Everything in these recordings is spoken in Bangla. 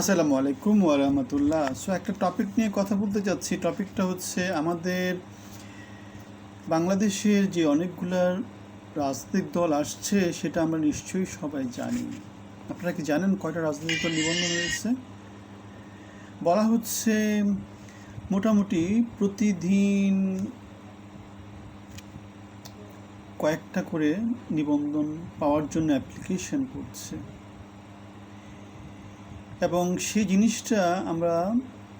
আসসালামু আলাইকুম ওয়ারহমতুল্লাহ সো একটা টপিক নিয়ে কথা বলতে চাচ্ছি। টপিকটা হচ্ছে আমাদের বাংলাদেশের যে অনেকগুলার রাজনৈতিক দল আসছে, সেটা আমরা নিশ্চয়ই সবাই জানি। আপনারা কি জানেন কয়টা রাজনৈতিক দল নিবন্ধন হয়েছে? বলা হচ্ছে মোটামুটি প্রতিদিন কয়েকটা করে নিবন্ধন পাওয়ার জন্য অ্যাপ্লিকেশন করছে। এবং সেই জিনিসটা আমরা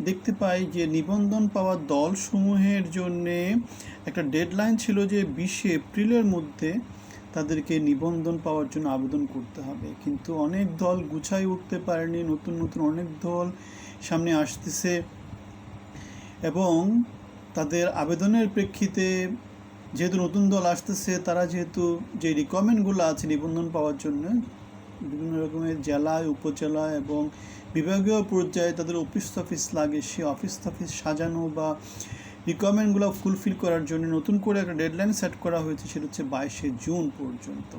দেখতে পাই যে নিবন্ধন পাওয়া দলসমূহের জন্যে একটা ডেডলাইন ছিল যে বিশে এপ্রিলের মধ্যে তাদেরকে নিবন্ধন পাওয়ার জন্য আবেদন করতে হবে। কিন্তু অনেক দল গুছাই উঠতে পারেনি, নতুন নতুন অনেক দল সামনে আসতেছে এবং তাদের আবেদনের প্রেক্ষিতে যেহেতু নতুন দল আসতেছে, তারা যেহেতু যে রিকমেন্ডগুলো আছে নিবন্ধন পাওয়ার জন্য বিভিন্ন রকমের জেলায়, উপজেলায় এবং বিভাগীয় পর্যায়ে তাদের অফিস অফিস লাগে। সে অফিস অফিস সাজানো বা রিকোয়ারমেন্টগুলো ফুলফিল করার জন্য নতুন করে একটা ডেডলাইন সেট করা হয়েছে, সেটা হচ্ছে বাইশে জুন পর্যন্ত।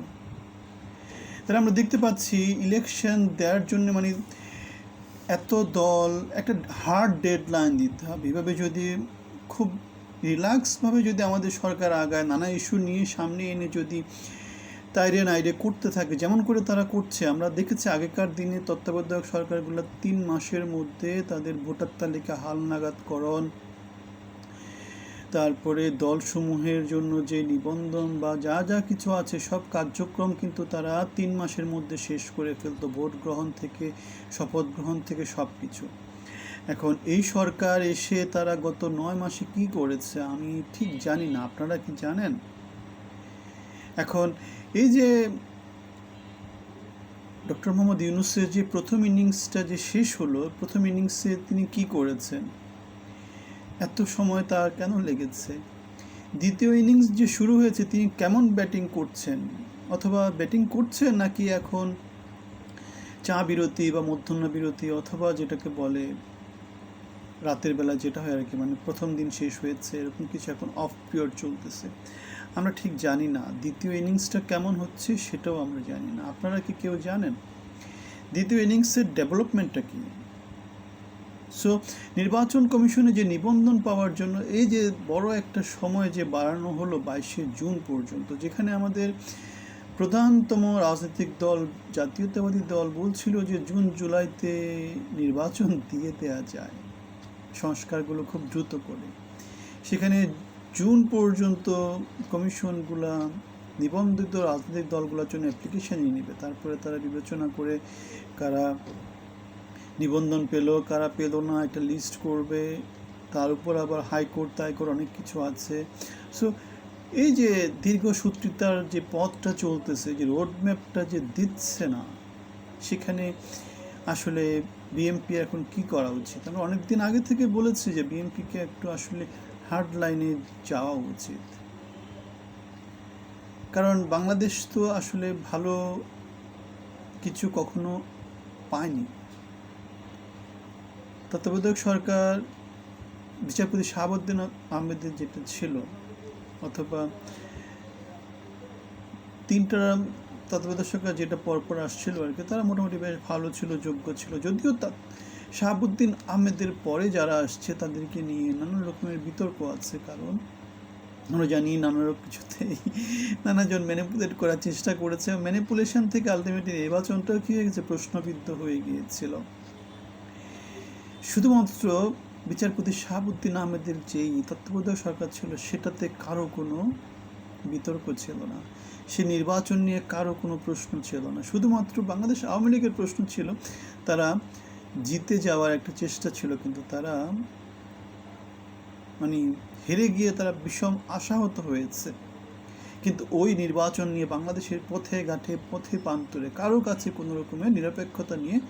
তাহলে আমরা দেখতে পাচ্ছি ইলেকশন দেওয়ার জন্য মানে এত দল, একটা হার্ড ডেডলাইন দিতে হবে। এভাবে যদি খুব রিল্যাক্সভাবে যদি আমাদের সরকার আগায়, নানা ইস্যু নিয়ে সামনে এনে যদি তাইরে নাইরে করতে থাকে যেমন করে তারা করছে, আমরা দেখেছি আগেকার দিনে তত্ত্বাবধায়ক সরকারগুলো তিন মাসের মধ্যে তাদের ভোটার তালিকা হালনাগাদকরণ তারপরে দলসমূহের জন্য যে নিবন্ধন বা যা যা কিছু আছে, সব কার্যক্রম কিন্তু তারা তিন মাসের মধ্যে শেষ করে ফেলতো, ভোট গ্রহণ থেকে, শপথ গ্রহণ থেকে সব কিছু। এখন এই সরকার এসে তারা গত নয় মাসে কি করেছে, আমি ঠিক জানি না, আপনারা কি জানেন? এখন এই যে ডক্টর মোহাম্মদ ইউনুসের যে প্রথম ইনিংসটা যে শেষ হলো, প্রথম ইনিংসে তিনি কি করেছেন? এত সময় তার কেন লেগেছে? দ্বিতীয় ইনিংস যে শুরু হয়েছে, তিনি কেমন ব্যাটিং করছেন? অথবা ব্যাটিং করছেন নাকি এখন চা বিরতি বা মধ্যাহ্ন বিরতি, অথবা যেটাকে বলে রাতের বেলা যেটা হয় আর কি মানে প্রথম দিন শেষ হয়েছে, এরকম কিছু এখন অফ পিরিয়ড চলতেছে। আমরা ঠিক জানি না। দ্বিতীয় ইনিংসটা কেমন হচ্ছে সেটাও আমরা জানি না। আপনারা কি কেউ জানেন? দ্বিতীয় ইনিংসের ডেভেলপমেন্টটা কী? সো নির্বাচন কমিশনে যে নিবন্ধন পাওয়ার জন্য, এই যে বড় একটা সময় যে বাড়ানো হলো বাইশে জুন পর্যন্ত, যেখানে আমাদের প্রধানতম রাজনৈতিক দল, জাতীয়তাবাদী দল বলছিল যে জুন, জুলাইতে নির্বাচন দিয়ে দেওয়া যায়। সংস্কারগুলো খুব দ্রুত করে। সেখানে জুন পর্যন্ত কমিশনগুলা, নিবন্ধিত রাজনৈতিক দলগুলোর জন্য অ্যাপ্লিকেশন নিয়ে নেবে। তারপরে তারা বিবেচনা করে কারা নিবন্ধন পেল, কারা পেল না একটা লিস্ট করবে। তার উপর আবার হাইকোর্ট তাইকোর্ট অনেক কিছু আছে। সো এই যে দীর্ঘসূত্রিতার যে পথটা চলতেছে, যে রোডম্যাপটা যে দিচ্ছে না, সেখানে আসলে বিএমপি এখন কি করা উচিত? আমরা অনেক দিন আগে থেকে বলেছি যে বিএমপিকে একটু আসলে হার্ড লাইনে যাওয়া উচিত। কারণ বাংলাদেশ তো আসলে ভালো কিছু কখনো পায়নি। তত্ত্বাবধায়ক সরকার বিচারপতি শাহাবুদ্দিন আহমেদের যেটা ছিল, অথবা তিনটা তত্ত্বাবধায়ক সরকার যেটা পরপর আসছিল আর কি, তারা মোটামুটি বেশ ভালো ছিল, যোগ্য ছিল, যদিও শাহাবুদ্দিন আহমেদের পরে যারা আসছে, তাদেরকে নিয়ে নানা রকমের বিতর্ক আছে, কারণ আমরা জানি নানা রকম কিছুতেই নানাজন ম্যানিপুলেট করার চেষ্টা করেছে। ম্যানিপুলেশন থেকে আলটিমেটলি নির্বাচনটাও কী হয়ে গেছে? প্রশ্নবিদ্ধ হয়ে গিয়েছিল। শুধুমাত্র বিচারপতি শাহাবুদ্দিন আহমেদের যেই তত্ত্বাবধায়ক সরকার ছিল, সেটাতে কারও কোনো বিতর্ক ছিল না। সে নির্বাচন নিয়ে কারও কোনো প্রশ্ন ছিল না। শুধুমাত্র বাংলাদেশ আওয়ামী লীগের প্রশ্ন ছিল, তারা জিতে যাওয়ার একটা চেষ্টা ছিল, কিন্তু তারা মানে হেরে গিয়ে তারা বিষম আশাহত হয়েছে। কিন্তু ওই নির্বাচন নিয়ে বাংলাদেশের পথে ঘাটে পথে প্রান্তরে কারও কাছে কোনো রকমের নিরপেক্ষতা নিয়ে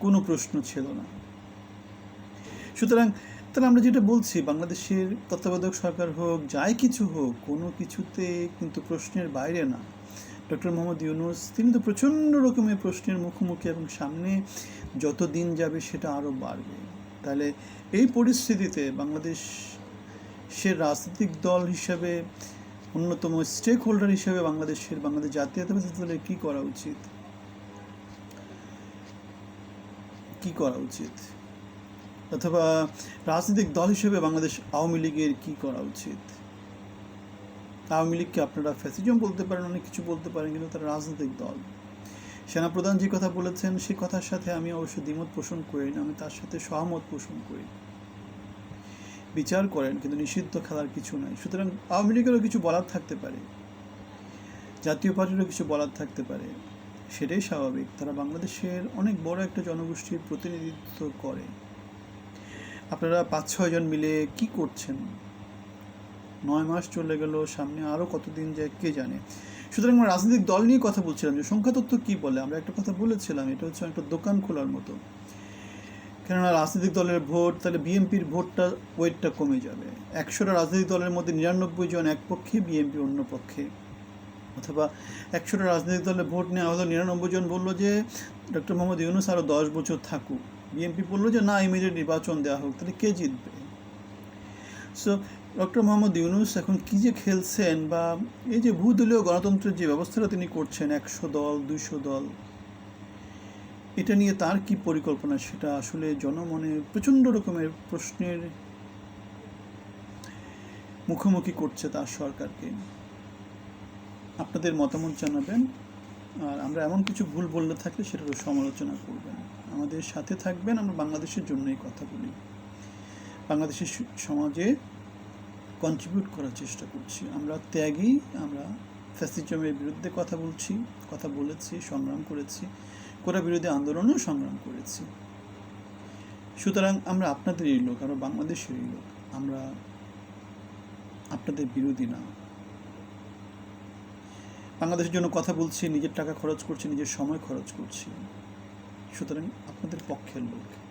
কোনো প্রশ্ন ছিল না। সুতরাং, তাহলে আমরা যেটা বলছি, বাংলাদেশের তত্ত্বাবধায়ক সরকার হোক, যাই কিছু হোক, কোনো কিছুতে কিন্তু প্রশ্নের বাইরে না। ডক্টর মোহাম্মদ ইউনুস, তিনি তো প্রচণ্ড রকমের প্রশ্নের মুখোমুখি এবং সামনে যত দিন যাবে সেটা আরও বাড়বে। তাহলে এই পরিস্থিতিতে বাংলাদেশের রাজনৈতিক দল হিসাবে, অন্যতম স্টেক হোল্ডার হিসাবে বাংলাদেশের, বাংলাদেশ জাতীয়তাবাদী দলের কী করা উচিত? কি করা উচিত? অথবা রাজনৈতিক দল হিসেবে বাংলাদেশ আওয়ামী লীগের কি করা উচিত? আওয়ামী লীগকে আপনারা ফ্যাসিজম বলতে পারেন, অনেক কিছু বলতে পারেন, কিন্তু তারা রাজনৈতিক দল। সেনাপ্রধান যে কথা বলেছেন, সে কথার সাথে আমি অবশ্য দ্বিমত পোষণ করি না, আমি তার সাথে সহমত পোষণ করি। বিচার করেন, কিন্তু নিষিদ্ধ খেলার কিছু নাই। সুতরাং আওয়ামী লীগেরও কিছু বলার থাকতে পারে, জাতীয় পার্টিরও কিছু বলার থাকতে পারে। সেটাই স্বাভাবিক, তারা বাংলাদেশের অনেক বড় একটা জনগোষ্ঠীর প্রতিনিধিত্ব করে। আপনারা পাঁচ ছয়জন মিলে কি করছেন? নয় মাস চলে গেল, সামনে আরও কতদিন যায় কে জানে। সুতরাং আমরা রাজনৈতিক দল নিয়ে কথা বলছিলাম যে সংখ্যা তত্ত্ব কী বলে? আমরা একটা কথা বলেছিলাম, এটা হচ্ছে একটা দোকান খোলার মতো। কেননা রাজনৈতিক দলের ভোট, তাহলে বিএনপির ভোটটা, ওয়েটটা কমে যাবে। একশোটা রাজনৈতিক দলের মধ্যে নিরানব্বই জন এক পক্ষে, বিএনপি অন্য পক্ষে। অথবা একশোটা রাজনৈতিক দলের ভোট নেওয়া হলো, নিরানব্বই জন বলল যে ডক্টর মোহাম্মদ ইউনুস আরও দশ বছর থাকুক। বিএনপি বলল যে, না ইমিডিয়েট নির্বাচন দেওয়া হোক, তাহলে কে জিতবে? সো ডক্টর মোহাম্মদ ইউনুস এখন কী যে খেলছেন বা এই যে ভূদলীয় গণতন্ত্রের যে ব্যবস্থাটা তিনি করছেন, একশো দল, দুইশো দল, এটা নিয়ে তার কি পরিকল্পনা সেটা আসলে জনমনে প্রচণ্ড রকমের প্রশ্নের মুখোমুখি করছে তার সরকারকে। আপনাদের মতামত জানাবেন আর আমরা এমন কিছু ভুল বললে থাকলে সেটারও সমালোচনা করবেন। আমাদের সাথে থাকবেন, আমরা বাংলাদেশের জন্যই কথা বলি। বাংলাদেশের সমাজে কন্ট্রিবিউট করার চেষ্টা করছি। আমরা ত্যাগী, আমরা ফ্যাসিজমের বিরুদ্ধে কথা বলছি, কথা বলেছি, সংগ্রাম করেছি, কোটা বিরোধী আন্দোলনেও সংগ্রাম করেছি। সুতরাং আমরা আপনাদেরই লোক, আমরা বাংলাদেশেরই লোক, আমরা আপনাদের বিরোধী না। বাংলাদেশের জন্য কথা বলছি, নিজের টাকা খরচ করছি, নিজের সময় খরচ করছি। সুতরাং আপনাদের পক্ষের লোক।